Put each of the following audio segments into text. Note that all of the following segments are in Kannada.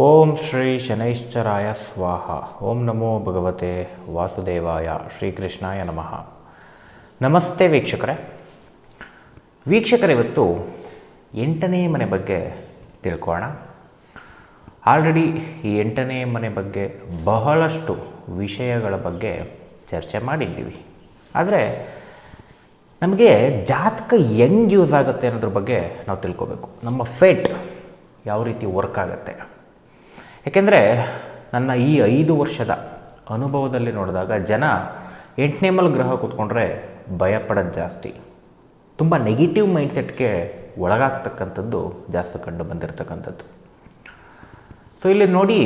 ಓಂ ಶ್ರೀ ಶನೈಶ್ಚರಾಯ ಸ್ವಾಹ. ಓಂ ನಮೋ ಭಗವತೆ ವಾಸುದೇವಾಯ ಶ್ರೀಕೃಷ್ಣಾಯ ನಮಃ. ನಮಸ್ತೆ ವೀಕ್ಷಕರೇ. ವೀಕ್ಷಕರ, ಇವತ್ತು ಎಂಟನೇ ಮನೆ ಬಗ್ಗೆ ತಿಳ್ಕೋಣ ಆಲ್ರೆಡಿ ಈ ಎಂಟನೇ ಮನೆ ಬಗ್ಗೆ ಬಹಳಷ್ಟು ವಿಷಯಗಳ ಬಗ್ಗೆ ಚರ್ಚೆ ಮಾಡಿದ್ದೀವಿ. ಆದರೆ ನಮಗೆ ಜಾತಕ ಹೆಂಗೆ ಯೂಸ್ ಆಗುತ್ತೆ ಅನ್ನೋದ್ರ ಬಗ್ಗೆ ನಾವು ತಿಳ್ಕೊಬೇಕು. ನಮ್ಮ ಫೇಟ್ ಯಾವ ರೀತಿ ವರ್ಕ್ ಆಗುತ್ತೆ. ಯಾಕೆಂದರೆ ನನ್ನ ಈ ಐದು ವರ್ಷದ ಅನುಭವದಲ್ಲಿ ನೋಡಿದಾಗ ಜನ ಎಂಟನೇ ಮಲ್ ಗ್ರಹ ಕೂತ್ಕೊಂಡ್ರೆ ಭಯಪಡೋದು ಜಾಸ್ತಿ. ತುಂಬ ನೆಗೆಟಿವ್ ಮೈಂಡ್ಸೆಟ್ಗೆ ಒಳಗಾಗ್ತಕ್ಕಂಥದ್ದು ಜಾಸ್ತಿ ಕಂಡು ಬಂದಿರತಕ್ಕಂಥದ್ದು. ಸೊ ಇಲ್ಲಿ ನೋಡಿ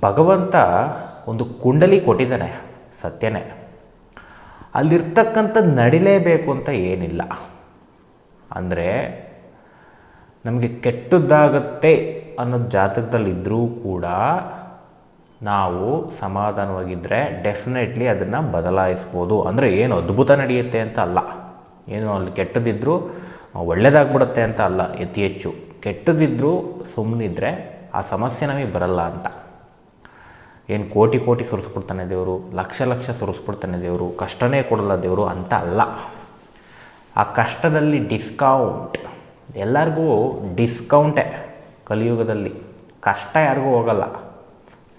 ಭಗವಂತ ಒಂದು ಕುಂಡಲಿ ಕೊಟ್ಟಿದ್ದಾನೆ, ಸತ್ಯನೇ. ಅಲ್ಲಿರ್ತಕ್ಕಂಥದ್ದು ನಡಿಲೇಬೇಕು ಅಂತ ಏನಿಲ್ಲ. ಅಂದರೆ ನಮಗೆ ಕೆಟ್ಟದ್ದಾಗತ್ತೆ ಅನ್ನೋದು ಜಾತಕದಲ್ಲಿ ಇದ್ದರೂ ಕೂಡ ನಾವು ಸಮಾಧಾನವಾಗಿದ್ದರೆ ಡೆಫಿನೆಟ್ಲಿ ಅದನ್ನು ಬದಲಾಯಿಸ್ಬೋದು. ಅಂದರೆ ಏನು ಅದ್ಭುತ ನಡೆಯುತ್ತೆ ಅಂತ ಅಲ್ಲ. ಏನು ಅಲ್ಲಿ ಕೆಟ್ಟದಿದ್ದರೂ ಒಳ್ಳೆಯದಾಗ್ಬಿಡುತ್ತೆ ಅಂತ ಅಲ್ಲ, ಅತಿ ಹೆಚ್ಚು. ಕೆಟ್ಟದಿದ್ದರೂ ಸುಮ್ಮನಿದ್ರೆ ಆ ಸಮಸ್ಯೆ ನಮಗೆ ಬರಲ್ಲ ಅಂತ. ಏನು ಕೋಟಿ ಕೋಟಿ ಸುರಿಸ್ಬಿಡ್ತಾನೆ ದೇವರು, ಲಕ್ಷ ಲಕ್ಷ ಸುರಿಸ್ಬಿಡ್ತಾನೆ ದೇವರು, ಕಷ್ಟನೇ ಕೊಡಲ್ಲ ದೇವರು ಅಂತ ಅಲ್ಲ. ಆ ಕಷ್ಟದಲ್ಲಿ ಡಿಸ್ಕೌಂಟ್ ಎಲ್ಲರಿಗೂ ಡಿಸ್ಕೌಂಟೇ ಕಲಿಯುಗದಲ್ಲಿ ಕಷ್ಟ ಯಾರಿಗೂ ಹೋಗಲ್ಲ.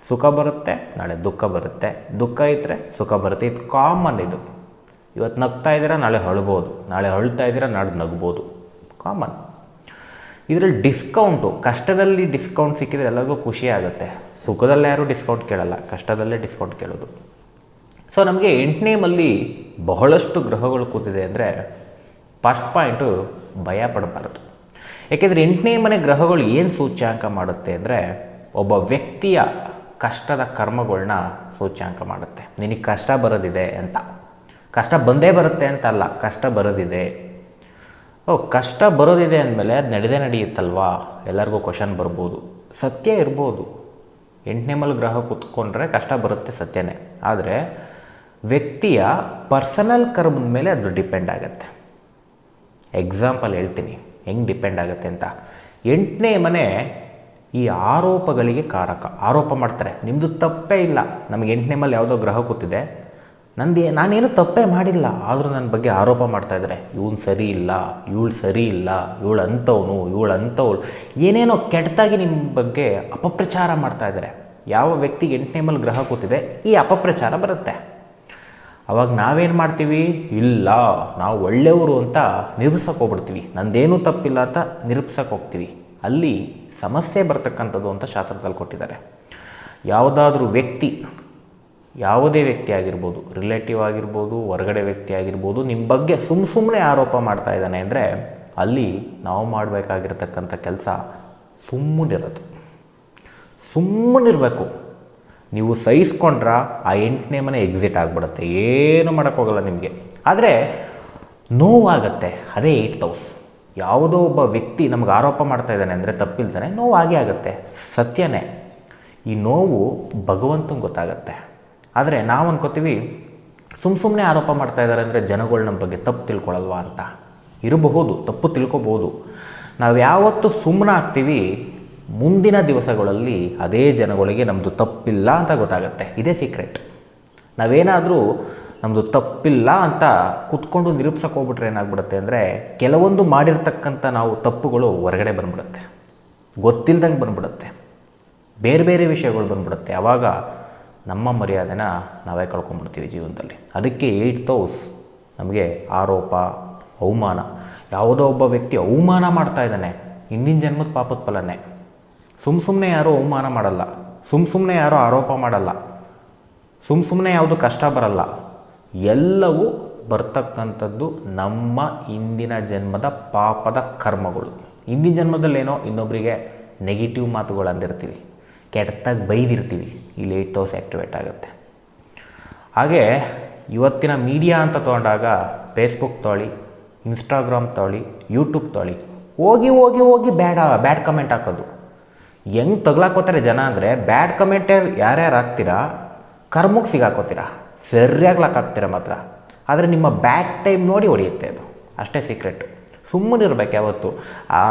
ಸುಖ ಬರುತ್ತೆ, ನಾಳೆ ದುಃಖ ಬರುತ್ತೆ. ದುಃಖ ಇದ್ದರೆ ಸುಖ ಬರುತ್ತೆ. ಇದು ಕಾಮನ್ ಇದು. ಇವತ್ತು ನಗ್ತಾ ಇದ್ದೀರಾ, ನಾಳೆ ಅಳ್ಬೋದು. ನಾಳೆ ಅಳ್ತಾ ಇದ್ದೀರಾ, ನಾಳೆ ನಗ್ಬೋದು. ಕಾಮನ್ ಇದರಲ್ಲಿ ಡಿಸ್ಕೌಂಟು ಕಷ್ಟದಲ್ಲಿ ಡಿಸ್ಕೌಂಟ್ ಸಿಕ್ಕಿದ್ರೆ ಎಲ್ಲರಿಗೂ ಖುಷಿ ಆಗುತ್ತೆ. ಸುಖದಲ್ಲಿ ಯಾರೂ ಡಿಸ್ಕೌಂಟ್ ಕೇಳಲ್ಲ, ಕಷ್ಟದಲ್ಲೇ ಡಿಸ್ಕೌಂಟ್ ಕೇಳೋದು. ಸೊ ನಮಗೆ ಎಂಟನೇಮಲ್ಲಿ ಬಹಳಷ್ಟು ಗ್ರಹಗಳು ಕೂತಿದೆ ಅಂದರೆ ಫಸ್ಟ್ ಪಾಯಿಂಟು ಭಯ ಪಡಬಾರದು. ಯಾಕೆಂದರೆ ಎಂಟನೇ ಮನೆ ಗ್ರಹಗಳು ಏನು ಸೂಚ್ಯಾಂಕ ಮಾಡುತ್ತೆ ಅಂದರೆ ಒಬ್ಬ ವ್ಯಕ್ತಿಯ ಕಷ್ಟದ ಕರ್ಮಗಳನ್ನ ಸೂಚ್ಯಾಂಕ ಮಾಡುತ್ತೆ. ನಿನಗೆ ಕಷ್ಟ ಬರೋದಿದೆ ಅಂತ. ಕಷ್ಟ ಬಂದೇ ಬರುತ್ತೆ ಅಂತ ಅಲ್ಲ ಕಷ್ಟ ಬರೋದಿದೆ. ಓ, ಕಷ್ಟ ಬರೋದಿದೆ ಅಂದಮೇಲೆ ಅದು ನಡೆದೇ ನಡೆಯುತ್ತಲ್ವಾ? ಎಲ್ಲರಿಗೂ ಕ್ವಶನ್ ಬರ್ಬೋದು. ಸತ್ಯ ಇರ್ಬೋದು. ಎಂಟನೇ ಮಲ್ ಗ್ರಹ ಕೂತ್ಕೊಂಡ್ರೆ ಕಷ್ಟ ಬರುತ್ತೆ ಸತ್ಯನೇ. ಆದರೆ ವ್ಯಕ್ತಿಯ ಪರ್ಸನಲ್ ಕರ್ಮದ ಮೇಲೆ ಅದು ಡಿಪೆಂಡ್ ಆಗುತ್ತೆ. ಎಕ್ಸಾಂಪಲ್ ಹೇಳ್ತೀನಿ. ಹೆಂಗೆ ಡಿಪೆಂಡ್ ಆಗುತ್ತೆ ಅಂತ. ಎಂಟನೇ ಮನೆ ಈ ಆರೋಪಗಳಿಗೆ ಕಾರಕ. ಆರೋಪ ಮಾಡ್ತಾರೆ ನಿಮ್ಮದು ತಪ್ಪೇ ಇಲ್ಲ. ನಮಗೆ ಎಂಟನೇ ಮೇಲೆ ಯಾವುದೋ ಗ್ರಹ ಕೂತಿದೆ. ನಂದು ನಾನೇನು ತಪ್ಪೇ ಮಾಡಿಲ್ಲ. ಆದರೂ ನನ್ನ ಬಗ್ಗೆ ಆರೋಪ ಮಾಡ್ತಾ ಇದ್ದಾರೆ ಇವನು ಸರಿ ಇಲ್ಲ, ಇವಳು ಸರಿ ಇಲ್ಲ, ಇವಳು ಅಂಥವನು, ಇವಳು ಅಂಥವಳು. ಏನೇನೋ ಕೆಟ್ಟದಾಗಿ ನಿಮ್ಮ ಬಗ್ಗೆ ಅಪಪ್ರಚಾರ ಮಾಡ್ತಾ ಇದ್ದಾರೆ ಯಾವ ವ್ಯಕ್ತಿಗೆ ಎಂಟನೇ ಮೇಲೆ ಗ್ರಹ ಕೂತಿದೆ, ಈ ಅಪಪ್ರಚಾರ ಬರುತ್ತೆ. ಅವಾಗ ನಾವೇನು ಮಾಡ್ತೀವಿ? ಇಲ್ಲ, ನಾವು ಒಳ್ಳೆಯವರು ಅಂತ ನಿರೂಪಿಸಕ್ಕೆ ಹೋಗ್ಬಿಡ್ತೀವಿ. ನಂದೇನೂ ತಪ್ಪಿಲ್ಲ ಅಂತ ನಿರೂಪಿಸಕ್ಕೆ ಹೋಗ್ತೀವಿ. ಅಲ್ಲಿ ಸಮಸ್ಯೆ ಬರ್ತಕ್ಕಂಥದ್ದು ಅಂತ ಶಾಸ್ತ್ರದಲ್ಲಿ ಕೊಟ್ಟಿದ್ದಾರೆ. ಯಾವುದಾದ್ರೂ ವ್ಯಕ್ತಿ, ಯಾವುದೇ ವ್ಯಕ್ತಿ ಆಗಿರ್ಬೋದು, ರಿಲೇಟಿವ್ ಆಗಿರ್ಬೋದು, ಹೊರಗಡೆ ವ್ಯಕ್ತಿ ಆಗಿರ್ಬೋದು ನಿಮ್ಮ ಬಗ್ಗೆ ಸುಮ್ಮ ಸುಮ್ಮನೆ ಆರೋಪ ಮಾಡ್ತಾ ಇದ್ದಾನೆ ಅಂದರೆ ಅಲ್ಲಿ ನಾವು ಮಾಡಬೇಕಾಗಿರ್ತಕ್ಕಂಥ ಕೆಲಸ ಸುಮ್ಮನಿರೋದು ಸುಮ್ಮನಿರಬೇಕು. ನೀವು ಸಹಿಸ್ಕೊಂಡ್ರ ಆ ಎಂಟನೇ ಮನೆ ಎಕ್ಸಿಟ್ ಆಗಿಬಿಡುತ್ತೆ. ಏನು ಮಾಡೋಕ್ಕೋಗಲ್ಲ ನಿಮಗೆ. ಆದರೆ ನೋವಾಗತ್ತೆ. ಅದೇ ಏಯ್ಟ್ ಹೌಸ್ ಯಾವುದೋ ಒಬ್ಬ ವ್ಯಕ್ತಿ ನಮಗೆ ಆರೋಪ ಮಾಡ್ತಾ ಇದ್ದಾನೆ ಅಂದರೆ ತಪ್ಪಿಲ್ದಾನೆ ನೋವಾಗೇ ಆಗೇ ಆಗುತ್ತೆ. ಸತ್ಯನೇ. ಈ ನೋವು ಭಗವಂತನ ಗೊತ್ತಾಗತ್ತೆ. ಆದರೆ ನಾವು ಅನ್ಕೋತೀವಿ ಸುಮ್ಮ ಸುಮ್ಮನೆ ಆರೋಪ ಮಾಡ್ತಾ ಇದ್ದಾರೆ ಅಂದರೆ ಜನಗಳು ನಮ್ಮ ಬಗ್ಗೆ ತಪ್ಪು ತಿಳ್ಕೊಳಲ್ವಾ ಅಂತ. ಇರಬಹುದು, ತಪ್ಪು ತಿಳ್ಕೊಬೋದು ನಾವು ಯಾವತ್ತು ಸುಮ್ಮನೆ ಆಗ್ತೀವಿ ಮುಂದಿನ ದಿವಸಗಳಲ್ಲಿ ಅದೇ ಜನಗಳಿಗೆ ನಮ್ಮದು ತಪ್ಪಿಲ್ಲ ಅಂತ ಗೊತ್ತಾಗುತ್ತೆ. ಇದೇ ಸೀಕ್ರೆಟ್ ನಾವೇನಾದರೂ ನಮ್ಮದು ತಪ್ಪಿಲ್ಲ ಅಂತ ಕುತ್ಕೊಂಡು ನಿರೂಪಿಸಕ್ಕೆ ಹೋಗ್ಬಿಟ್ರೆ ಏನಾಗ್ಬಿಡುತ್ತೆ ಅಂದರೆ ಕೆಲವೊಂದು ಮಾಡಿರ್ತಕ್ಕಂಥ ನಾವು ತಪ್ಪುಗಳು ಹೊರಗಡೆ ಬಂದ್ಬಿಡುತ್ತೆ. ಗೊತ್ತಿಲ್ದಂಗೆ ಬಂದ್ಬಿಡುತ್ತೆ. ಬೇರೆ ಬೇರೆ ವಿಷಯಗಳು ಬಂದ್ಬಿಡುತ್ತೆ. ಆವಾಗ ನಮ್ಮ ಮರ್ಯಾದೆನ ನಾವೇ ಕಳ್ಕೊಂಡ್ಬಿಡ್ತೀವಿ ಜೀವನದಲ್ಲಿ. ಅದಕ್ಕೆ ಏಯ್ಟ್ ಹೌಸ್ ನಮಗೆ ಆರೋಪ, ಅವಮಾನ. ಯಾವುದೋ ಒಬ್ಬ ವ್ಯಕ್ತಿ ಅವಮಾನ ಮಾಡ್ತಾ ಇದ್ದಾನೆ. ಹಿಂದಿನ ಜನ್ಮದ ಪಾಪದ ಫಲನೇ. ಸುಮ್ಮ ಸುಮ್ಮನೆ ಯಾರೂ ಅವಮಾನ ಮಾಡಲ್ಲ. ಸುಮ್ಮ ಸುಮ್ಮನೆ ಯಾರೂ ಆರೋಪ ಮಾಡಲ್ಲ. ಸುಮ್ಮ ಸುಮ್ಮನೆ ಯಾವುದು ಕಷ್ಟ ಬರಲ್ಲ. ಎಲ್ಲವೂ ಬರ್ತಕ್ಕಂಥದ್ದು ನಮ್ಮ ಇಂದಿನ ಜನ್ಮದ ಪಾಪದ ಕರ್ಮಗಳು. ಹಿಂದಿನ ಜನ್ಮದಲ್ಲೇನೋ ಇನ್ನೊಬ್ಬರಿಗೆ ನೆಗೆಟಿವ್ ಮಾತುಗಳು ಅಂದಿರ್ತೀವಿ. ಕೆಟ್ಟದಾಗಿ ಬೈದಿರ್ತೀವಿ. ಇಲ್ಲಿ ಲೇಟ್ ಹೌಸ್ ಆ್ಯಕ್ಟಿವೇಟ್ ಆಗುತ್ತೆ. ಹಾಗೆ ಇವತ್ತಿನ ಮೀಡಿಯಾ ಅಂತ ತೊಗೊಂಡಾಗ ಫೇಸ್ಬುಕ್ ತೊಳಿ ಇನ್ಸ್ಟಾಗ್ರಾಮ್ ತೊಳಿ ಯೂಟ್ಯೂಬ್ ತೊಳಿ, ಹೋಗಿ ಹೋಗಿ ಹೋಗಿ ಬ್ಯಾಡ, ಬ್ಯಾಡ್ ಕಮೆಂಟ್ ಹಾಕೋದು. ಹೆಂಗೆ ತಗ್ಲಾಕೋತಾರೆ ಜನ ಅಂದರೆ ಬ್ಯಾಡ್ ಕಮೆಂಟೇ ಯಾರ್ಯಾರು ಹಾಕ್ತೀರಾ ಕರ್ಮಕ್ಕೆ ಸಿಗಾಕೋತೀರಾ, ಸರಿಯಾಗಿ ಹಾಕ್ತೀರಾ ಮಾತ್ರ. ಆದರೆ ನಿಮ್ಮ ಬ್ಯಾಡ್ ಟೈಮ್ ನೋಡಿ ಹೊಡೆಯುತ್ತೆ ಅದು. ಅಷ್ಟೇ ಸೀಕ್ರೆಟ್ ಸುಮ್ಮನಿರ್ಬೇಕು ಯಾವತ್ತು. ಆ,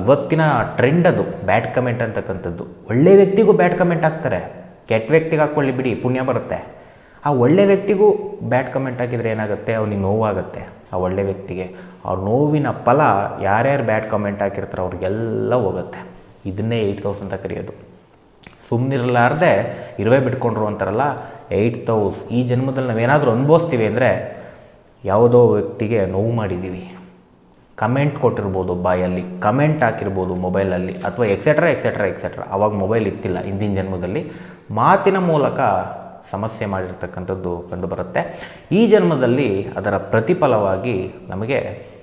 ಇವತ್ತಿನ ಟ್ರೆಂಡ್ ಅದು ಬ್ಯಾಡ್ ಕಮೆಂಟ್ ಅಂತಕ್ಕಂಥದ್ದು. ಒಳ್ಳೆ ವ್ಯಕ್ತಿಗೂ ಬ್ಯಾಡ್ ಕಮೆಂಟ್ ಹಾಕ್ತಾರೆ. ಕೆಟ್ಟ ವ್ಯಕ್ತಿಗೆ ಹಾಕ್ಕೊಳ್ಳಿ ಬಿಡಿ, ಪುಣ್ಯ ಬರುತ್ತೆ. ಆ ಒಳ್ಳೆ ವ್ಯಕ್ತಿಗೂ ಬ್ಯಾಡ್ ಕಮೆಂಟ್ ಹಾಕಿದರೆ ಏನಾಗುತ್ತೆ? ಅವನಿಗೆ ನೋವಾಗುತ್ತೆ, ಆ ಒಳ್ಳೆ ವ್ಯಕ್ತಿಗೆ. ಆ ನೋವಿನ ಫಲ ಯಾರ್ಯಾರು ಬ್ಯಾಡ್ ಕಮೆಂಟ್ ಹಾಕಿರ್ತಾರೋ ಅವ್ರಿಗೆಲ್ಲ ಹೋಗುತ್ತೆ. ಇದನ್ನೇ ಏಯ್ಟ್ ತೌಸ್ ಅಂತ ಕರೆಯೋದು. ಸುಮ್ಮನಿರಲಾರ್ದೆ ಇರುವೆ ಬಿಟ್ಕೊಂಡ್ರು ಅಂತಾರಲ್ಲ ಏಯ್ಟ್ ತೌಸ್ ಈ ಜನ್ಮದಲ್ಲಿ ನಾವೇನಾದರೂ ಅನುಭವಿಸ್ತೀವಿ ಅಂದರೆ ಯಾವುದೋ ವ್ಯಕ್ತಿಗೆ ನೋವು ಮಾಡಿದ್ದೀವಿ. ಕಮೆಂಟ್ ಕೊಟ್ಟಿರ್ಬೋದು ಬಾಯಲ್ಲಿ, ಕಮೆಂಟ್ ಹಾಕಿರ್ಬೋದು ಮೊಬೈಲಲ್ಲಿ ಅಥವಾ ಎಕ್ಸೆಟ್ರಾ ಎಕ್ಸೆಟ್ರಾ ಎಕ್ಸೆಟ್ರಾ ಅವಾಗ ಮೊಬೈಲ್ ಇತ್ತಿಲ್ಲ ಹಿಂದಿನ ಜನ್ಮದಲ್ಲಿ. ಮಾತಿನ ಮೂಲಕ ಸಮಸ್ಯೆ ಮಾಡಿರ್ತಕ್ಕಂಥದ್ದು ಕಂಡುಬರುತ್ತೆ. ಈ ಜನ್ಮದಲ್ಲಿ ಅದರ ಪ್ರತಿಫಲವಾಗಿ ನಮಗೆ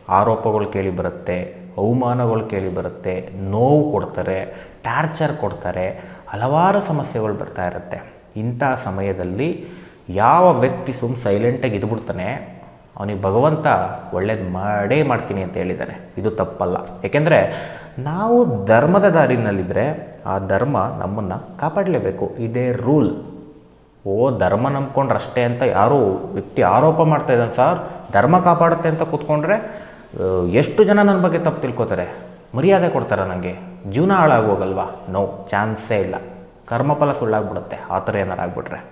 ಆರೋಪಗಳು ಕೇಳಿ ಬರುತ್ತೆ. ಅವಮಾನಗಳು ಕೇಳಿ ಬರುತ್ತೆ, ನೋವು ಕೊಡ್ತಾರೆ, ಟಾರ್ಚರ್ ಕೊಡ್ತಾರೆ, ಹಲವಾರು ಸಮಸ್ಯೆಗಳು ಬರ್ತಾ ಇರುತ್ತೆ. ಇಂಥ ಸಮಯದಲ್ಲಿ ಯಾವ ವ್ಯಕ್ತಿ ಸುಮ್ಮ ಸೈಲೆಂಟಾಗಿ ಇದ್ಬಿಡ್ತಾನೆ, ಅವನಿಗೆ ಭಗವಂತ ಒಳ್ಳೇದು ಮಾಡೇ ಮಾಡ್ತೀನಿ ಅಂತ ಹೇಳಿದ್ದಾನೆ. ಇದು ತಪ್ಪಲ್ಲ. ಏಕೆಂದರೆ ನಾವು ಧರ್ಮದ ದಾರಿನಲ್ಲಿದ್ದರೆ ಆ ಧರ್ಮ ನಮ್ಮನ್ನು ಕಾಪಾಡಲೇಬೇಕು. ಇದೇ ರೂಲ್. ಓ, ಧರ್ಮ ನಂಬ್ಕೊಂಡ್ರೆ ಅಷ್ಟೇ ಅಂತ ಯಾರು ವ್ಯಕ್ತಿ ಆರೋಪ ಮಾಡ್ತಾ ಇದ್ದಾನೆ, ಸರ್, ಧರ್ಮ ಕಾಪಾಡುತ್ತೆ ಅಂತ ಕೂತ್ಕೊಂಡ್ರೆ ಎಷ್ಟು ಜನ ನನ್ನ ಬಗ್ಗೆ ತಪ್ಪು ತಿಳ್ಕೊತಾರೆ? ಮರ್ಯಾದೆ ಕೊಡ್ತಾರೆ ನನಗೆ ಜೀವನ ಹಾಳಾಗೋಗಲ್ವಾ? ನೋ ಚಾನ್ಸೇ ಇಲ್ಲ. ಕರ್ಮಫಲ ಸುಳ್ಳಾಗ್ಬಿಡುತ್ತೆ. ಆ ಥರ ಏನಾರು ಆಗ್ಬಿಟ್ರೆ.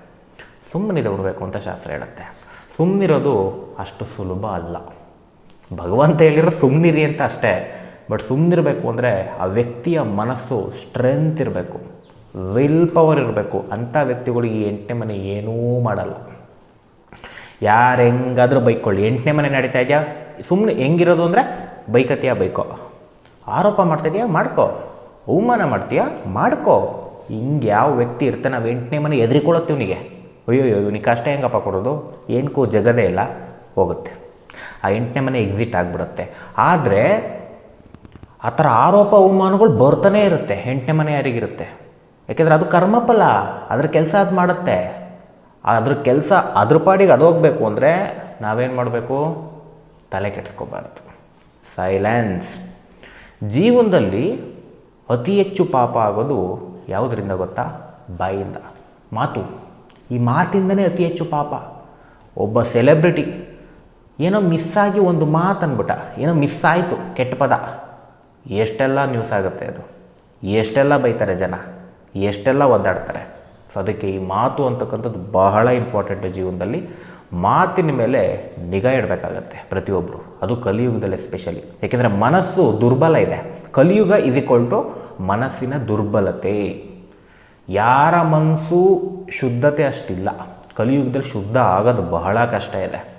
ಸುಮ್ಮನಿದೆ ಬಿಡಬೇಕು ಅಂತ ಶಾಸ್ತ್ರ ಹೇಳುತ್ತೆ. ಸುಮ್ಮನಿರೋದು ಅಷ್ಟು ಸುಲಭ ಅಲ್ಲ. ಭಗವಂತ ಹೇಳಿರೋ ಸುಮ್ಮನಿರಿ ಅಂತ ಅಷ್ಟೇ. ಬಟ್ ಸುಮ್ಮನಿರಬೇಕು ಅಂದರೆ ಆ ವ್ಯಕ್ತಿಯ ಮನಸ್ಸು ಸ್ಟ್ರೆಂತ್ ಇರಬೇಕು. ವಿಲ್ ಪವರ್ ಇರಬೇಕು. ಅಂಥ ವ್ಯಕ್ತಿಗಳು ಈ ಎಂಟನೇ ಮನೆ ಏನೂ ಮಾಡಲ್ಲ. ಯಾರು ಹೆಂಗಾದರೂ ಬೈಕೊಳ್ಳಿ. ಎಂಟನೇ ಮನೆ ನಡೀತಾ ಇದೆಯಾ? ಸುಮ್ಮನೆ ಹೆಂಗಿರೋದು ಅಂದರೆ ಬೈಕತ್ತೀಯ ಬೈಕೋ. ಆರೋಪ ಮಾಡ್ತಿದ್ಯಾ ಮಾಡ್ಕೋ. ಅವಮಾನ ಮಾಡ್ತೀಯಾ? ಮಾಡ್ಕೋ. ಹಿಂಗೆ ಯಾವ ವ್ಯಕ್ತಿ ಇರ್ತಾನೆ ನಾವು ಎಂಟನೇ ಮನೆ ಎದುರಿಕೊಳ್ಳುತ್ತೆ ಇವನಿಗೆ. ಅಯ್ಯೋ ಇವನಿಗೆ ಕಷ್ಟ ಹೆಂಗಪ್ಪ ಕೊಡೋದು? ಏನಕ್ಕೂ ಜಗದೇ ಇಲ್ಲ. ಹೋಗುತ್ತೆ. ಆ ಎಂಟನೇ ಮನೆ ಎಕ್ಸಿಟ್ ಆಗಿಬಿಡುತ್ತೆ. ಆದರೆ ಆ ಥರ ಆರೋಪ, ಅವಮಾನಗಳು ಬರ್ತಾನೆ ಇರುತ್ತೆ. ಎಂಟನೇ ಮನೆ ಯಾರಿಗಿರುತ್ತೆ? ಯಾಕೆಂದರೆ ಅದು ಕರ್ಮಫಲ. ಅದ್ರ ಕೆಲಸ ಅದು ಮಾಡುತ್ತೆ. ಅದ್ರ ಕೆಲಸ ಅದ್ರ ಪಾಡಿಗೆ ಅದು ಹೋಗಬೇಕು ಅಂದರೆ ನಾವೇನು ಮಾಡಬೇಕು? ತಲೆ ಕೆಡಿಸ್ಕೋಬಾರ್ದು. ಸೈಲೆನ್ಸ್ ಜೀವನದಲ್ಲಿ ಅತಿ ಹೆಚ್ಚು ಪಾಪ ಆಗೋದು ಯಾವುದರಿಂದ ಗೊತ್ತಾ? ಬಾಯಿಂದ. ಮಾತು. ಈ ಮಾತಿಂದನೇ ಅತಿ ಹೆಚ್ಚು ಪಾಪ. ಒಬ್ಬ ಸೆಲೆಬ್ರಿಟಿ ಏನೋ ಮಿಸ್ ಆಗಿ ಒಂದು ಮಾತು ಅಂದ್ಬಿಟ್ಟ ಏನೋ ಮಿಸ್ ಆಯಿತು, ಕೆಟ್ಟ ಪದ. ಎಷ್ಟೆಲ್ಲ ನ್ಯೂಸ್ ಆಗುತ್ತೆ ಅದು. ಎಷ್ಟೆಲ್ಲ ಬೈತಾರೆ ಜನ. ಎಷ್ಟೆಲ್ಲ ಒದ್ದಾಡ್ತಾರೆ. ಸೊ ಅದಕ್ಕೆ ಈ ಮಾತು ಅಂತಕ್ಕಂಥದ್ದು ಬಹಳ ಇಂಪಾರ್ಟೆಂಟ್ ಜೀವನದಲ್ಲಿ ಮಾತಿನ ಮೇಲೆ ನಿಗಾ ಇಡಬೇಕಾಗತ್ತೆ ಪ್ರತಿಯೊಬ್ಬರು ಅದು ಕಲಿಯುಗದಲ್ಲಿ ಎಸ್ಪೆಷಲಿ ಏಕೆಂದರೆ ಮನಸ್ಸು ದುರ್ಬಲ ಇದೆ. ಕಲಿಯುಗ ಇಸ್ ಈಕ್ವಲ್ ಟು ಮನಸ್ಸಿನ ದುರ್ಬಲತೆ. ಯಾರ ಮನಸ್ಸು ಶುದ್ಧತೆ ಅಷ್ಟಿಲ್ಲ, ಕಲಿಯುಗದಲ್ಲಿ ಶುದ್ಧ ಆಗೋದು ಬಹಳ ಕಷ್ಟ ಇದೆ.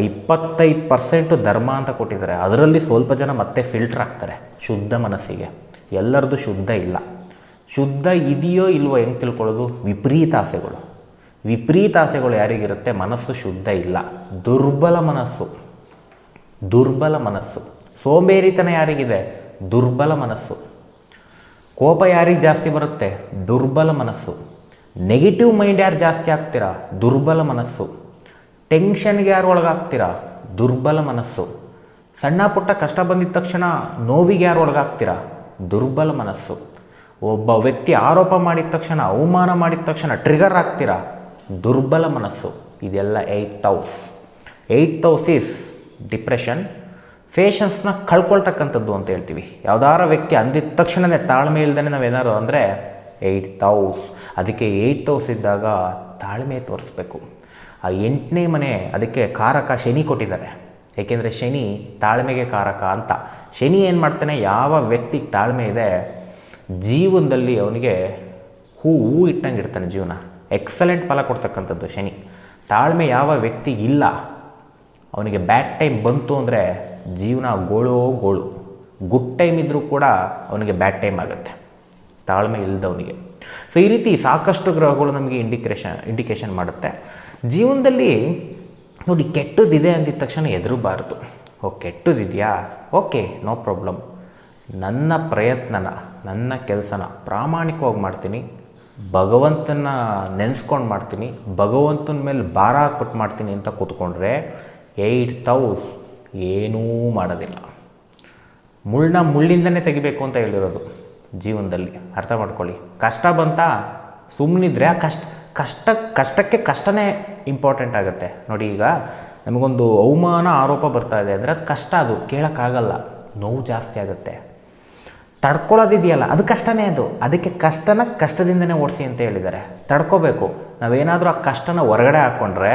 ಇಪ್ಪತ್ತೈದು ಪರ್ಸೆಂಟು ಧರ್ಮ ಅಂತ ಕೊಟ್ಟಿದ್ದಾರೆ. ಅದರಲ್ಲಿ ಸ್ವಲ್ಪ ಜನ ಮತ್ತೆ ಫಿಲ್ಟರ್ ಆಗ್ತಾರೆ, ಶುದ್ಧ ಮನಸ್ಸಿಗೆ. ಎಲ್ಲರದ್ದು ಶುದ್ಧ ಇಲ್ಲ. ಶುದ್ಧ ಇದೆಯೋ ಇಲ್ವೋ ಹೆಂಗೆ ತಿಳ್ಕೊಳ್ಳೋದು? ವಿಪರೀತ ಆಸೆಗಳು. ವಿಪರೀತ ಆಸೆಗಳು ಯಾರಿಗಿರುತ್ತೆ? ಮನಸ್ಸು ಶುದ್ಧ ಇಲ್ಲ. ದುರ್ಬಲ ಮನಸ್ಸು. ದುರ್ಬಲ ಮನಸ್ಸು. ಸೋಂಬೇರಿತನ ಯಾರಿಗಿದೆ? ದುರ್ಬಲ ಮನಸ್ಸು. ಕೋಪ ಯಾರಿಗೆ ಜಾಸ್ತಿ ಬರುತ್ತೆ? ದುರ್ಬಲ ಮನಸ್ಸು. ನೆಗೆಟಿವ್ ಮೈಂಡ್ ಯಾರು ಜಾಸ್ತಿ ಆಗ್ತೀರಾ? ದುರ್ಬಲ ಮನಸ್ಸು. ಟೆನ್ಷನ್ಗೆ ಯಾರು ಒಳಗಾಗ್ತೀರಾ? ದುರ್ಬಲ ಮನಸ್ಸು. ಸಣ್ಣ ಪುಟ್ಟ ಕಷ್ಟ ಬಂದಿದ ತಕ್ಷಣ ನೋವಿಗೆ ಯಾರು ಒಳಗಾಗ್ತೀರಾ? ದುರ್ಬಲ ಮನಸ್ಸು. ಒಬ್ಬ ವ್ಯಕ್ತಿ ಆರೋಪ ಮಾಡಿದ ತಕ್ಷಣ, ಅವಮಾನ ಮಾಡಿದ ತಕ್ಷಣ ಟ್ರಿಗರ್ ಆಗ್ತೀರಾ? ದುರ್ಬಲ ಮನಸ್ಸು, ಇದೆಲ್ಲ ಏಯ್ಟ್ ತೌಸ್ ಏಯ್ಟ್ ತೌಸ್ ಈಸ್ ಡಿಪ್ರೆಷನ್ ಫೇಷನ್ಸ್ನ ಕಳ್ಕೊಳ್ತಕ್ಕಂಥದ್ದು ಅಂತ ಹೇಳ್ತೀವಿ. ಯಾವ್ದಾರ ವ್ಯಕ್ತಿ ಅಂದಿದ ತಕ್ಷಣವೇ ತಾಳ್ಮೆ ಇಲ್ದೇ ನಾವೇನಾರು ಅಂದರೆ ಏಯ್ಟ್ ತೌಸ್ ಅದಕ್ಕೆ ಏಯ್ಟ್ ತೌಸ್ ಇದ್ದಾಗ ತಾಳ್ಮೆ ತೋರಿಸ್ಬೇಕು. ಆ ಎಂಟನೇ ಮನೆ ಅದಕ್ಕೆ ಕಾರಕ ಶನಿ ಕೊಟ್ಟಿದ್ದಾರೆ. ಏಕೆಂದರೆ ಶನಿ ತಾಳ್ಮೆಗೆ ಕಾರಕ ಅಂತ. ಶನಿ ಏನು ಮಾಡ್ತಾನೆ? ಯಾವ ವ್ಯಕ್ತಿಗೆ ತಾಳ್ಮೆ ಇದೆ? ಜೀವನದಲ್ಲಿ ಅವನಿಗೆ ಹೂ ಹೂ ಇಟ್ಟಂಗೆ ಇರ್ತಾನೆ ಜೀವನ. ಎಕ್ಸಲೆಂಟ್ ಫಲ ಕೊಡ್ತಕ್ಕಂಥದ್ದು ಶನಿ. ತಾಳ್ಮೆ ಯಾವ ವ್ಯಕ್ತಿ ಇಲ್ಲ, ಅವನಿಗೆ ಬ್ಯಾಡ್ ಟೈಮ್ ಬಂತು ಅಂದರೆ ಜೀವನ ಗೋಳೋ ಗೋಳು. ಗುಡ್ ಟೈಮ್ ಇದ್ದರೂ ಕೂಡ ಅವನಿಗೆ ಬ್ಯಾಡ್ ಟೈಮ್ ಆಗುತ್ತೆ. ತಾಳ್ಮೆ ಇಲ್ಲದವನಿಗೆ ಸೊ ಈ ರೀತಿ ಸಾಕಷ್ಟು ಗ್ರಹಗಳು ನಮಗೆ ಇಂಡಿಕೇಶನ್ ಇಂಡಿಕೇಶನ್ ಮಾಡುತ್ತೆ. ಜೀವನದಲ್ಲಿ ನೋಡಿ, ಕೆಟ್ಟದಿದೆ ಅಂದಿದ ತಕ್ಷಣ ಎದುರಬಾರ್ದು. ಓ, ಕೆಟ್ಟದಿದೆಯಾ? Okay, no problem. ನನ್ನ ಪ್ರಯತ್ನನ, ನನ್ನ ಕೆಲಸನ ಪ್ರಾಮಾಣಿಕವಾಗಿ ಮಾಡ್ತೀನಿ. ಭಗವಂತನ ನೆನೆಸ್ಕೊಂಡು ಮಾಡ್ತೀನಿ, ಭಗವಂತನ ಮೇಲೆ ಭಾರ ಹಾಕ್ಬಿಟ್ಟು ಮಾಡ್ತೀನಿ ಅಂತ ಕೂತ್ಕೊಂಡ್ರೆ ಏಯ್ಟ್ ತೌಸ್ ಏನೂ ಮಾಡೋದಿಲ್ಲ. ಮುಳ್ಳನ್ನ ಮುಳ್ಳಿಂದನೇ ತೆಗಿಬೇಕು ಅಂತ ಹೇಳಿರೋದು ಜೀವನದಲ್ಲಿ. ಅರ್ಥ ಮಾಡ್ಕೊಳ್ಳಿ. ಕಷ್ಟ ಬಂತಾ ಸುಮ್ಮನಿದ್ರೆ ಆ ಕಷ್ಟ ಕಷ್ಟ, ಕಷ್ಟಕ್ಕೆ ಕಷ್ಟನೇ ಇಂಪಾರ್ಟೆಂಟ್ ಆಗುತ್ತೆ. ನೋಡಿ ಈಗ ನಮಗೊಂದು ಅವಮಾನ ಆರೋಪ ಬರ್ತಾ ಇದೆ ಅಂದರೆ ಅದು ಕಷ್ಟ ಅದು, ಕೇಳೋಕ್ಕಾಗಲ್ಲ. ನೋವು ಜಾಸ್ತಿ ಆಗುತ್ತೆ. ತಡ್ಕೊಳ್ಳೋದಿದೆಯಲ್ಲ ಅದು ಕಷ್ಟನೇ ಅದು. ಅದಕ್ಕೆ ಕಷ್ಟನ ಕಷ್ಟದಿಂದನೇ ಓಡಿಸಿ ಅಂತ ಹೇಳಿದ್ದಾರೆ. ತಡ್ಕೋಬೇಕು. ನಾವೇನಾದರೂ ಆ ಕಷ್ಟನ ಹೊರಗಡೆ ಹಾಕ್ಕೊಂಡ್ರೆ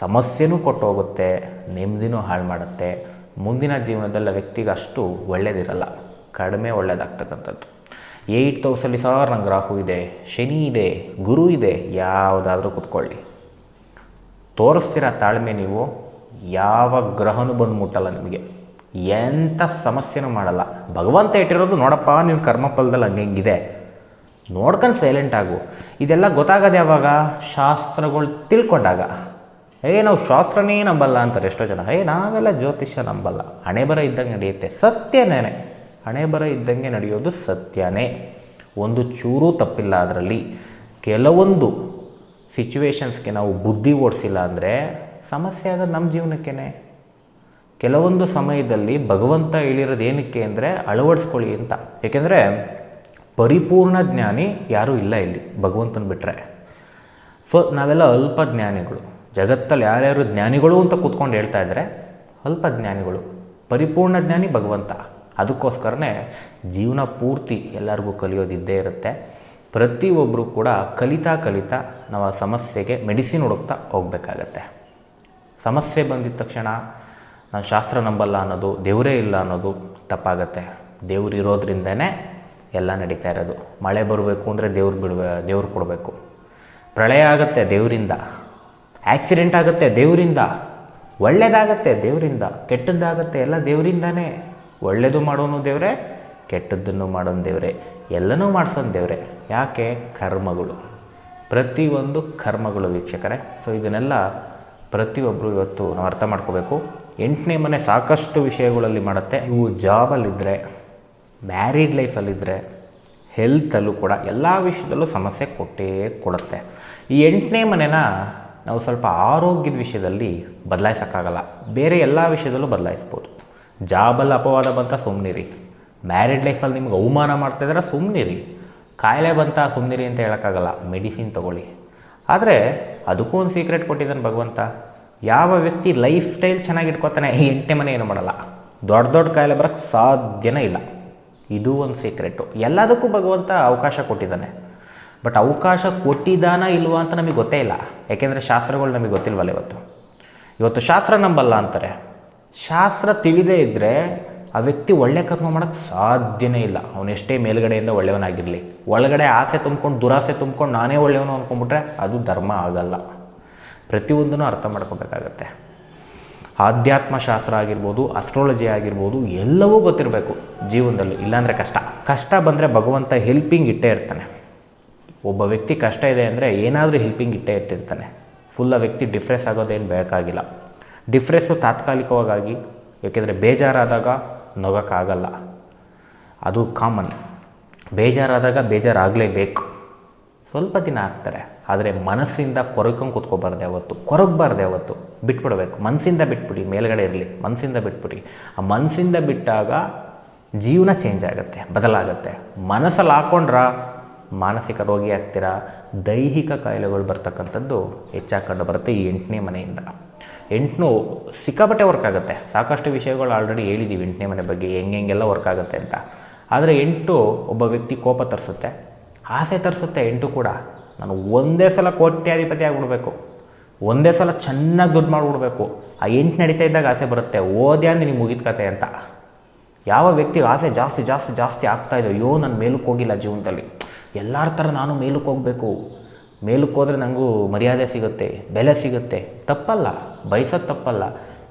ಸಮಸ್ಯೆನೂ ಕೊಟ್ಟು ಹೋಗುತ್ತೆ ನೆಮ್ಮದಿನೂ ಹಾಳು ಮಾಡುತ್ತೆ ಮುಂದಿನ ಜೀವನದಲ್ಲಿ ವ್ಯಕ್ತಿಗೆ ಅಷ್ಟು ಒಳ್ಳೇದಿರಲ್ಲ. ಕಡಿಮೆ ಒಳ್ಳೇದಾಗ್ತಕ್ಕಂಥದ್ದು. ಏಯ್ಟ್ ತೌಸಲ್ಲಿ ಸಾವಿರ ನಂಗೆ ರಾಹು ಇದೆ, ಶನಿ ಇದೆ, ಗುರು ಇದೆ, ಯಾವುದಾದ್ರೂ ಕೂತ್ಕೊಳ್ಳಿ. ತೋರಿಸ್ತೀರ ತಾಳ್ಮೆ ನೀವು? ಯಾವ ಗ್ರಹನೂ ಬಂದು ಮುಟ್ಟಲ್ಲ ನಿಮಗೆ. ಎಂಥ ಸಮಸ್ಯೆನೂ ಮಾಡಲ್ಲ. ಭಗವಂತ ಇಟ್ಟಿರೋದು ನೋಡಪ್ಪ ನಿನ್ನ ಕರ್ಮಫಲದಲ್ಲಿ ಹಂಗೆ ಹಿಂಗಿದೆ. ನೋಡ್ಕೊಂಡು ಸೈಲೆಂಟ್ ಆಗು. ಇದೆಲ್ಲ ಗೊತ್ತಾಗೋದು ಯಾವಾಗ? ಶಾಸ್ತ್ರಗಳು ತಿಳ್ಕೊಂಡಾಗ. ಏ, ನಾವು ಶಾಸ್ತ್ರನೇ ನಂಬಲ್ಲ ಅಂತಾರೆ ಎಷ್ಟೋ ಜನ. ಏ, ನಾವೆಲ್ಲ ಜ್ಯೋತಿಷ್ಯ ನಂಬಲ್ಲ. ಹಣೆ ಬರ ಇದ್ದಂಗೆ ನಡೆಯುತ್ತೆ. ಸತ್ಯನೇ. ಹಣೆ ಬರ ಇದ್ದಂಗೆ ನಡೆಯೋದು ಸತ್ಯನೇ. ಒಂದು ಚೂರೂ ತಪ್ಪಿಲ್ಲ ಅದರಲ್ಲಿ. ಕೆಲವೊಂದು ಸಿಚುವೇಶನ್ಸ್ಗೆ ನಾವು ಬುದ್ಧಿ ಓಡಿಸಿಲ್ಲ ಅಂದರೆ ಸಮಸ್ಯೆ ಆಗೋದು ನಮ್ಮ ಜೀವನಕ್ಕೇ ಕೆಲವೊಂದು ಸಮಯದಲ್ಲಿ ಭಗವಂತ ಹೇಳಿರೋದು ಏನಕ್ಕೆ ಅಂದರೆ ಅಳವಡಿಸ್ಕೊಳ್ಳಿ ಅಂತ. ಏಕೆಂದರೆ ಪರಿಪೂರ್ಣ ಜ್ಞಾನಿ ಯಾರೂ ಇಲ್ಲ ಇಲ್ಲಿ ಭಗವಂತನ ಬಿಟ್ಟರೆ ಸೊ ನಾವೆಲ್ಲ ಅಲ್ಪ ಜ್ಞಾನಿಗಳು. ಜಗತ್ತಲ್ಲಿ ಯಾರ್ಯಾರು ಜ್ಞಾನಿಗಳು ಅಂತ ಕೂತ್ಕೊಂಡು ಹೇಳ್ತಾ ಇದ್ದಾರೆ ಅಲ್ಪ ಜ್ಞಾನಿಗಳು. ಪರಿಪೂರ್ಣ ಜ್ಞಾನಿ ಭಗವಂತ. ಅದಕ್ಕೋಸ್ಕರನೇ ಜೀವನ ಪೂರ್ತಿ ಎಲ್ಲರಿಗೂ ಕಲಿಯೋದಿದ್ದೇ ಇರುತ್ತೆ. ಪ್ರತಿಯೊಬ್ಬರೂ ಕೂಡ ಕಲಿತಾ ಕಲಿತಾ ನಾವು ಆ ಸಮಸ್ಯೆಗೆ ಮೆಡಿಸಿನ್ ಹುಡುಕ್ತಾ ಹೋಗಬೇಕಾಗತ್ತೆ. ಸಮಸ್ಯೆ ಬಂದಿದ ತಕ್ಷಣ ನಾನು ಶಾಸ್ತ್ರ ನಂಬಲ್ಲ ಅನ್ನೋದು, ದೇವರೇ ಇಲ್ಲ ಅನ್ನೋದು ತಪ್ಪಾಗತ್ತೆ. ದೇವ್ರು ಇರೋದ್ರಿಂದನೇ ಎಲ್ಲ ನಡೀತಾ ಇರೋದು. ಮಳೆ ಬರಬೇಕು ಅಂದರೆ ದೇವ್ರು ಬಿಡ್ಬೇ, ದೇವ್ರು ಕೊಡಬೇಕು. ಪ್ರಳಯ ಆಗುತ್ತೆ ದೇವರಿಂದ. ಆಕ್ಸಿಡೆಂಟ್ ಆಗುತ್ತೆ ದೇವರಿಂದ. ಒಳ್ಳೆಯದಾಗತ್ತೆ ದೇವರಿಂದ. ಕೆಟ್ಟದ್ದಾಗತ್ತೆ ಎಲ್ಲ ದೇವರಿಂದನೇ. ಒಳ್ಳೇದು ಮಾಡೋನು ದೇವರೇ, ಕೆಟ್ಟದ್ದನ್ನು ಮಾಡೋನು ದೇವರೇ. ಎಲ್ಲನೂ ಮಾಡ್ಸೋನು ದೇವರೇ. ಯಾಕೆ? ಕರ್ಮಗಳು. ಪ್ರತಿಯೊಂದು ಕರ್ಮಗಳು ವೀಕ್ಷಕರೇ. ಸೊ ಇದನ್ನೆಲ್ಲ ಪ್ರತಿಯೊಬ್ಬರು ಇವತ್ತು ನಾವು ಅರ್ಥ ಮಾಡ್ಕೋಬೇಕು. ಎಂಟನೇ ಮನೆ ಸಾಕಷ್ಟು ವಿಷಯಗಳಲ್ಲಿ ಮಾಡುತ್ತೆ. ಇವು ಜಾಬಲ್ಲಿದ್ದರೆ ಮ್ಯಾರಿಡ್ ಲೈಫಲ್ಲಿದ್ದರೆ ಹೆಲ್ತಲ್ಲೂ ಕೂಡ ಎಲ್ಲ ವಿಷಯದಲ್ಲೂ ಸಮಸ್ಯೆ ಕೊಟ್ಟೇ ಕೊಡುತ್ತೆ. ಈ ಎಂಟನೇ ಮನೆನ ನಾವು ಸ್ವಲ್ಪ ಆರೋಗ್ಯದ ವಿಷಯದಲ್ಲಿ ಬದಲಾಯಿಸೋಕ್ಕಾಗಲ್ಲ. ಬೇರೆ ಎಲ್ಲ ವಿಷಯದಲ್ಲೂ ಬದಲಾಯಿಸ್ಬೋದು. ಜಾಬಲ್ಲಿ ಅಪವಾದ ಬಂತ ಸುಮ್ಮನಿರಿ ಮ್ಯಾರಿಡ್ ಲೈಫಲ್ಲಿ ನಿಮ್ಗೆ ಅವಮಾನ ಮಾಡ್ತಾಯಿದ್ರೆ ಸುಮ್ಮನಿರಿ ಕಾಯಿಲೆ ಬಂತ ಸುಮ್ಮನಿರಿ ಅಂತ ಹೇಳೋಕ್ಕಾಗಲ್ಲ. ಮೆಡಿಸಿನ್ ತೊಗೊಳ್ಳಿ. ಆದರೆ ಅದಕ್ಕೂ ಒಂದು ಸೀಕ್ರೆಟ್ ಕೊಟ್ಟಿದ್ದಾನೆ ಭಗವಂತ. ಯಾವ ವ್ಯಕ್ತಿ ಲೈಫ್ ಸ್ಟೈಲ್ ಚೆನ್ನಾಗಿ ಇಟ್ಕೋತಾನೆ ಈ ಎಂಟನೇ ಮನೆ ಏನು ಮಾಡಲ್ಲ. ದೊಡ್ಡ ದೊಡ್ಡ ಕಾಯಿಲೆ ಬರೋಕ್ಕೆ ಸಾಧ್ಯನೇ ಇಲ್ಲ. ಇದು ಒಂದು ಸೀಕ್ರೆಟು ಎಲ್ಲದಕ್ಕೂ ಭಗವಂತ ಅವಕಾಶ ಕೊಟ್ಟಿದ್ದಾನೆ. ಬಟ್ ಅವಕಾಶ ಕೊಟ್ಟಿದ್ದಾನ ಇಲ್ವಾ ಅಂತ ನಮಗೆ ಗೊತ್ತೇ ಇಲ್ಲ. ಯಾಕೆಂದರೆ ಶಾಸ್ತ್ರಗಳು ನಮಗೆ ಗೊತ್ತಿಲ್ವಲ್ಲ ಇವತ್ತು. ಇವತ್ತು ಶಾಸ್ತ್ರ ನಂಬಲ್ಲ ಅಂತಾರೆ. ಶಾಸ್ತ್ರ ತಿಳಿದೇ ಇದ್ದರೆ ಆ ವ್ಯಕ್ತಿ ಒಳ್ಳೆ ಕರ್ಮ ಮಾಡೋಕ್ಕೆ ಸಾಧ್ಯನೇ ಇಲ್ಲ. ಅವನೆಷ್ಟೇ ಮೇಲ್ಗಡೆಯಿಂದ ಒಳ್ಳೆಯವನಾಗಿರಲಿ. ಒಳಗಡೆ ಆಸೆ ತುಂಬ್ಕೊಂಡು ದುರಾಸೆ ತುಂಬ್ಕೊಂಡು ನಾನೇ ಒಳ್ಳೆಯವನು ಅಂದ್ಕೊಂಡ್ಬಿಟ್ರೆ ಅದು ಧರ್ಮ ಆಗಲ್ಲ. ಪ್ರತಿಯೊಂದನ್ನು ಅರ್ಥ ಮಾಡ್ಕೋಬೇಕಾಗತ್ತೆ. ಆಧ್ಯಾತ್ಮಶಾಸ್ತ್ರ ಆಗಿರ್ಬೋದು ಅಸ್ಟ್ರಾಲಜಿ ಆಗಿರ್ಬೋದು, ಎಲ್ಲವೂ ಗೊತ್ತಿರಬೇಕು ಜೀವನದಲ್ಲಿ. ಇಲ್ಲಾಂದರೆ ಕಷ್ಟ. ಕಷ್ಟ ಬಂದರೆ ಭಗವಂತ ಹೆಲ್ಪಿಂಗ್ ಇಟ್ಟೇ ಇರ್ತಾನೆ. ಒಬ್ಬ ವ್ಯಕ್ತಿ ಕಷ್ಟ ಇದೆ ಅಂದರೆ ಏನಾದರೂ ಹೆಲ್ಪಿಂಗ್ ಇಟ್ಟೇ ಇಟ್ಟಿರ್ತಾನೆ. ಫುಲ್ ವ್ಯಕ್ತಿ ಡಿಫ್ರೆಸ್ ಆಗೋದೇನು ಬೇಕಾಗಿಲ್ಲ. ಡಿಫ್ರೆಸ್ಸು ತಾತ್ಕಾಲಿಕವಾಗಿ ಏಕೆಂದರೆ ಬೇಜಾರಾದಾಗ ನಗೋಕ್ಕಾಗಲ್ಲ. ಅದು ಕಾಮನ್ ಬೇಜಾರಾದಾಗ ಬೇಜಾರಾಗಲೇಬೇಕು. ಸ್ವಲ್ಪ ದಿನ ಆಗ್ತಾರೆ. ಆದರೆ ಮನಸ್ಸಿಂದ ಕೊರಕೊಂಡು ಕೂತ್ಕೋಬಾರ್ದು ಯಾವತ್ತು, ಕೊರಗಬಾರ್ದು ಯಾವತ್ತು, ಬಿಟ್ಬಿಡಬೇಕು. ಮನಸ್ಸಿಂದ ಬಿಟ್ಬಿಡಿ, ಮೇಲುಗಡೆ ಇರಲಿ, ಮನಸ್ಸಿಂದ ಬಿಟ್ಬಿಡಿ. ಆ ಮನಸ್ಸಿಂದ ಬಿಟ್ಟಾಗ ಜೀವನ ಚೇಂಜ್ ಆಗುತ್ತೆ, ಬದಲಾಗುತ್ತೆ. ಮನಸ್ಸಲ್ಲಿ ಹಾಕ್ಕೊಂಡ್ರ ಮಾನಸಿಕ ರೋಗಿ ಆಗ್ತೀರಾ? ದೈಹಿಕ ಕಾಯಿಲೆಗಳು ಬರ್ತಕ್ಕಂಥದ್ದು ಕಂಡು ಬರುತ್ತೆ ಈ ಎಂಟನೇ ಮನೆಯಿಂದ. ಎಂಟು ಸಿಕ್ಕಾಪಟ್ಟೆ ವರ್ಕ್ ಆಗುತ್ತೆ. ಸಾಕಷ್ಟು ವಿಷಯಗಳು ಆಲ್ರೆಡಿ ಹೇಳಿದ್ದೀವಿ ಎಂಟನೇ ಮನೆ ಬಗ್ಗೆ ಹೆಂಗೆ ಹೆಂಗೆಲ್ಲ ವರ್ಕ್ ಆಗುತ್ತೆ ಅಂತ. ಆದರೆ ಎಂಟು ಒಬ್ಬ ವ್ಯಕ್ತಿ ಕೋಪ ತರಿಸುತ್ತೆ, ಆಸೆ ತರಿಸುತ್ತೆ ಎಂಟು ಕೂಡ. ನಾನು ಒಂದೇ ಸಲ ಕೋಟ್ಯಾಧಿಪತಿ ಆಗಿಬಿಡ್ಬೇಕು. ಒಂದೇ ಸಲ ಚೆನ್ನಾಗಿ ದುಡ್ಡು ಮಾಡಿಬಿಡ್ಬೇಕು. ಆ ಎಂಟು ನಡೀತಾ ಇದ್ದಾಗ ಆಸೆ ಬರುತ್ತೆ. ಓದ್ಯಾ ನಿಮ್ಗೆ ಮುಗಿದ ಕತೆ ಅಂತ. ಯಾವ ವ್ಯಕ್ತಿಗೆ ಆಸೆ ಜಾಸ್ತಿ ಜಾಸ್ತಿ ಜಾಸ್ತಿ ಆಗ್ತಾ ಇದೆ. ಅಯ್ಯೋ, ನಾನು ಮೇಲಕ್ಕೆ ಹೋಗಿಲ್ಲ ಜೀವನದಲ್ಲಿ. ಎಲ್ಲರ ಥರ ನಾನು ಮೇಲಕ್ಕೆ ಹೋಗಬೇಕು. ಮೇಲಕ್ಕೆ ಹೋದರೆ ನನಗೂ ಮರ್ಯಾದೆ ಸಿಗುತ್ತೆ, ಬೆಲೆ ಸಿಗುತ್ತೆ. ತಪ್ಪಲ್ಲ, ಬಯಸೋದು ತಪ್ಪಲ್ಲ.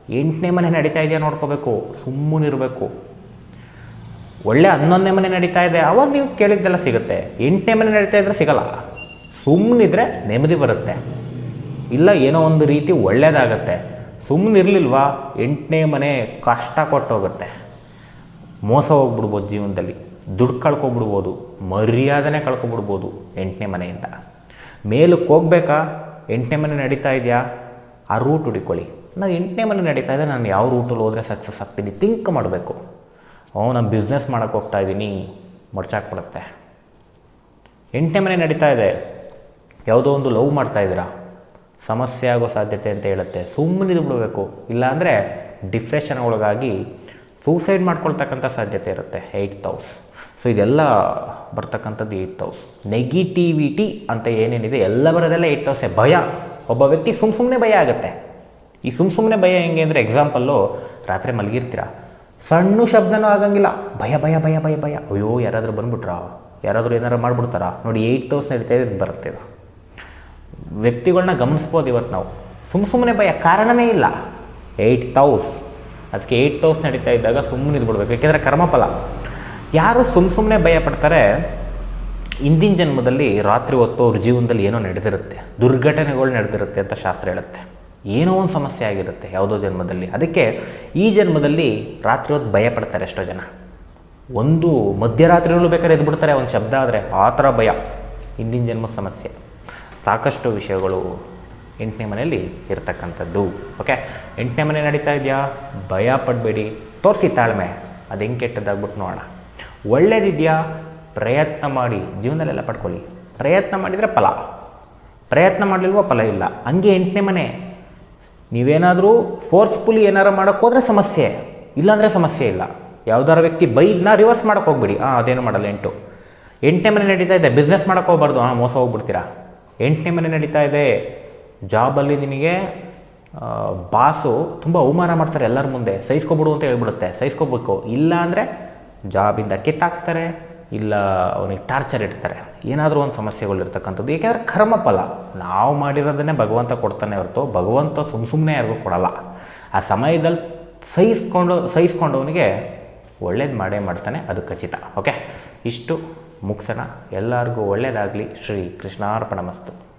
ಎಂಟನೇ ಮನೆ ನಡೀತಾ ಇದೆಯಾ ನೋಡ್ಕೋಬೇಕು. ಸುಮ್ಮನಿರಬೇಕು ಒಳ್ಳೆ ಹನ್ನೊಂದನೇ ಮನೆ ನಡೀತಾ ಇದೆ. ಅವಾಗ ನೀವು ಕೇಳಿದ್ದೆಲ್ಲ ಸಿಗುತ್ತೆ. ಎಂಟನೇ ಮನೆ ನಡೀತಾ ಇದ್ರೆ ಸಿಗಲ್ಲ. ಸುಮ್ಮನಿದ್ರೆ ನೆಮ್ಮದಿ ಬರುತ್ತೆ. ಇಲ್ಲ ಏನೋ ಒಂದು ರೀತಿ ಒಳ್ಳೆಯದಾಗತ್ತೆ ಸುಮ್ಮನಿರಲಿಲ್ವಾ ಎಂಟನೇ ಮನೆ ಕಷ್ಟ ಕೊಟ್ಟೋಗುತ್ತೆ. ಮೋಸ ಹೋಗ್ಬಿಡ್ಬೋದು ಜೀವನದಲ್ಲಿ. ದುಡ್ಡು ಕಳ್ಕೊಬಿಡ್ಬೋದು. ಮರ್ಯಾದನೆ ಕಳ್ಕೊಬಿಡ್ಬೋದು ಎಂಟನೇ ಮನೆಯಿಂದ. ಮೇಲಕ್ಕೆ ಹೋಗ್ಬೇಕಾ? ಎಂಟನೇ ಮನೆ ನಡೀತಾ ಇದೆಯಾ? ಆ ರೂಟ್ ಹುಡುಕೊಳ್ಳಿ. ನಾವು ಎಂಟನೇ ಮನೆ ನಡೀತಾ ಇದೆ ನಾನು ಯಾವ ರೂಟಲ್ಲಿ ಹೋದರೆ ಸಕ್ಸಸ್ ಆಗ್ತೀನಿ? ಥಿಂಕ್ ಮಾಡಬೇಕು. ಓ, ನಾನು ಬಿಸ್ನೆಸ್ ಮಾಡೋಕ್ಕೆ ಹೋಗ್ತಾ ಇದ್ದೀನಿ. ಮಡ್ಚಾಕ್ಬಿಡುತ್ತೆ ಎಂಟನೇ ಮನೆ ನಡೀತಾ ಇದೆ. ಯಾವುದೋ ಒಂದು ಲವ್ ಮಾಡ್ತಾ ಇದ್ದೀರಾ? ಸಮಸ್ಯೆ ಆಗೋ ಸಾಧ್ಯತೆ ಅಂತ ಹೇಳುತ್ತೆ. ಸುಮ್ಮನೆ ಬಿಡಬೇಕು ಇಲ್ಲಾಂದರೆ ಡಿಪ್ರೆಷನ್ ಒಳಗಾಗಿ ಸೂಸೈಡ್ ಮಾಡ್ಕೊಳ್ತಕ್ಕಂಥ ಸಾಧ್ಯತೆ ಇರುತ್ತೆ. ಏಯ್ಟ್ ಹೌಸ್ ಸೊ ಇದೆಲ್ಲ ಬರ್ತಕ್ಕಂಥದ್ದು ಏಯ್ಟ್ ಹೌಸ್ ನೆಗೆಟಿವಿಟಿ ಅಂತ ಏನೇನಿದೆ, ಎಲ್ಲ ಬರೋದೆಲ್ಲ ಏಯ್ಟ್ ಹೌಸೆ ಭಯ. ಒಬ್ಬ ವ್ಯಕ್ತಿ ಸುಮ್ ಸುಮ್ಮನೆ ಭಯ ಆಗುತ್ತೆ. ಈ ಸುಮ್ ಸುಮ್ಮನೆ ಭಯ ಹೆಂಗೆ ಅಂದರೆ ಎಕ್ಸಾಂಪಲ್ಲು ರಾತ್ರಿ ಮಲಗಿರ್ತೀರ? ಸಣ್ಣ ಶಬ್ದನೂ ಆಗಂಗಿಲ್ಲ. ಭಯ ಭಯ ಭಯ ಭಯ ಭಯ. ಅಯ್ಯೋ, ಯಾರಾದರೂ ಬಂದ್ಬಿಟ್ರಾ? ಯಾರಾದರೂ ಏನಾರು ಮಾಡ್ಬಿಡ್ತಾರಾ? ನೋಡಿ ಏಯ್ಟ್ ಹೌಸ್ ನಡೀತಾ ಬರುತ್ತೆ ಇದು. ವ್ಯಕ್ತಿಗಳನ್ನ ಗಮನಿಸ್ಬೋದು ಇವತ್ತು ನಾವು. ಸುಮ್ಮ ಸುಮ್ಮನೆ ಭಯ ಕಾರಣವೇ ಇಲ್ಲ. ಏಯ್ಟ್ ತೌಸ್ ಅದಕ್ಕೆ ಏಯ್ಟ್ ತೌಸ್ ನಡೀತಾ ಇದ್ದಾಗ ಸುಮ್ಮನೆ ಇದ್ಬಿಡ್ಬೇಕು. ಯಾಕೆಂದರೆ ಕರ್ಮಫಲ. ಯಾರು ಸುಮ್ಮ ಸುಮ್ಮನೆ ಭಯ ಪಡ್ತಾರೆ ಹಿಂದಿನ ಜನ್ಮದಲ್ಲಿ ರಾತ್ರಿ ಹೊತ್ತು ಅವ್ರ ಜೀವನದಲ್ಲಿ ಏನೋ ನಡೆದಿರುತ್ತೆ. ದುರ್ಘಟನೆಗಳು ನಡೆದಿರುತ್ತೆ ಅಂತ ಶಾಸ್ತ್ರ ಹೇಳುತ್ತೆ. ಏನೋ ಒಂದು ಸಮಸ್ಯೆ ಆಗಿರುತ್ತೆ ಯಾವುದೋ ಜನ್ಮದಲ್ಲಿ. ಅದಕ್ಕೆ ಈ ಜನ್ಮದಲ್ಲಿ ರಾತ್ರಿ ಹೊತ್ತು ಭಯ ಪಡ್ತಾರೆ ಎಷ್ಟೋ ಜನ. ಒಂದು ಮಧ್ಯರಾತ್ರಿಗಳು ಬೇಕಾದ್ರೆ ಎದ್ಬಿಡ್ತಾರೆ, ಒಂದು ಶಬ್ದ ಆದರೆ ಆ ಥರ ಭಯ. ಹಿಂದಿನ ಜನ್ಮದ ಸಮಸ್ಯೆ. ಸಾಕಷ್ಟು ವಿಷಯಗಳು ಎಂಟನೇ ಮನೆಯಲ್ಲಿ ಇರ್ತಕ್ಕಂಥದ್ದು. ಓಕೆ ಎಂಟನೇ ಮನೆ ನಡೀತಾ ಇದೆಯಾ? ಭಯ ಪಡಬೇಡಿ. ತೋರಿಸಿ ತಾಳ್ಮೆ. ಅದು ಹೆಂಗೆ ಕೆಟ್ಟದ್ದಾಗ್ಬಿಟ್ಟು ನೋಡೋಣ. ಒಳ್ಳೇದಿದೆಯಾ? ಪ್ರಯತ್ನ ಮಾಡಿ. ಜೀವನದಲ್ಲೆಲ್ಲ ಪಡ್ಕೊಳ್ಳಿ. ಪ್ರಯತ್ನ ಮಾಡಿದರೆ ಫಲ. ಪ್ರಯತ್ನ ಮಾಡಲಿಲ್ವ ಫಲ ಇಲ್ಲ. ಹಂಗೆ ಎಂಟನೇ ಮನೆ. ನೀವೇನಾದರೂ ಫೋರ್ಸ್ಫುಲಿ ಏನಾರು ಮಾಡೋಕ್ಕೆ ಹೋದರೆ ಸಮಸ್ಯೆ. ಇಲ್ಲಾಂದರೆ ಸಮಸ್ಯೆ ಇಲ್ಲ. ಯಾವ್ದಾರ ವ್ಯಕ್ತಿ ಬೈದನ್ನ ರಿವರ್ಸ್ ಮಾಡೋಕ್ಕೆ ಹೋಗ್ಬಿಡಿ. ಹಾಂ ಅದೇನು ಮಾಡಲ್ಲ ಎಂಟು. ಎಂಟನೇ ಮನೆ ನಡೀತಾ ಇದೆ. ಬಿಸ್ನೆಸ್ ಮಾಡೋಕ್ಕೆ ಹೋಗ್ಬಾರ್ದು. ಹಾಂ ಮೋಸ ಹೋಗ್ಬಿಡ್ತೀರಾ? ಎಂಟನೇ ಮನೆ ನಡೀತಾ ಇದೆ. ಜಾಬಲ್ಲಿ ನಿನಗೆ ಬಾಸು ತುಂಬ ಅವಮಾನ ಮಾಡ್ತಾರೆ ಎಲ್ಲರ ಮುಂದೆ. ಸಹಿಸ್ಕೊಬಿಡು ಅಂತ ಹೇಳ್ಬಿಡುತ್ತೆ. ಸಹಿಸ್ಕೋಬೇಕು. ಇಲ್ಲ ಅಂದರೆ ಜಾಬಿಂದ ಕಿತ್ತಾಕ್ತಾರೆ ಇಲ್ಲ ಅವನಿಗೆ ಟಾರ್ಚರ್ ಇಡ್ತಾರೆ. ಏನಾದರೂ ಒಂದು ಸಮಸ್ಯೆಗಳು ಇರ್ತಕ್ಕಂಥದ್ದು. ಏಕೆಂದರೆ ಕರ್ಮಫಲ. ನಾವು ಮಾಡಿರೋದನ್ನೇ ಭಗವಂತ ಕೊಡ್ತಾನೆ ಹೊರತು ಭಗವಂತ ಸುಮ್ಮ ಸುಮ್ಮನೆ ಯಾರಿಗೂ ಕೊಡಲ್ಲ. ಆ ಸಮಯದಲ್ಲಿ ಸಹಿಸ್ಕೊಂಡು, ಸಹಿಸ್ಕೊಂಡವನಿಗೆ ಒಳ್ಳೇದು ಮಾಡೇ ಮಾಡ್ತಾನೆ. ಅದು ಖಚಿತ. ಓಕೆ ಇಷ್ಟು ಮುಗಿಸೋಣ ಎಲ್ಲರಿಗೂ ಒಳ್ಳೆಯದಾಗಲಿ ಶ್ರೀ ಕೃಷ್ಣಾರ್ಪಣ ಮಸ್ತು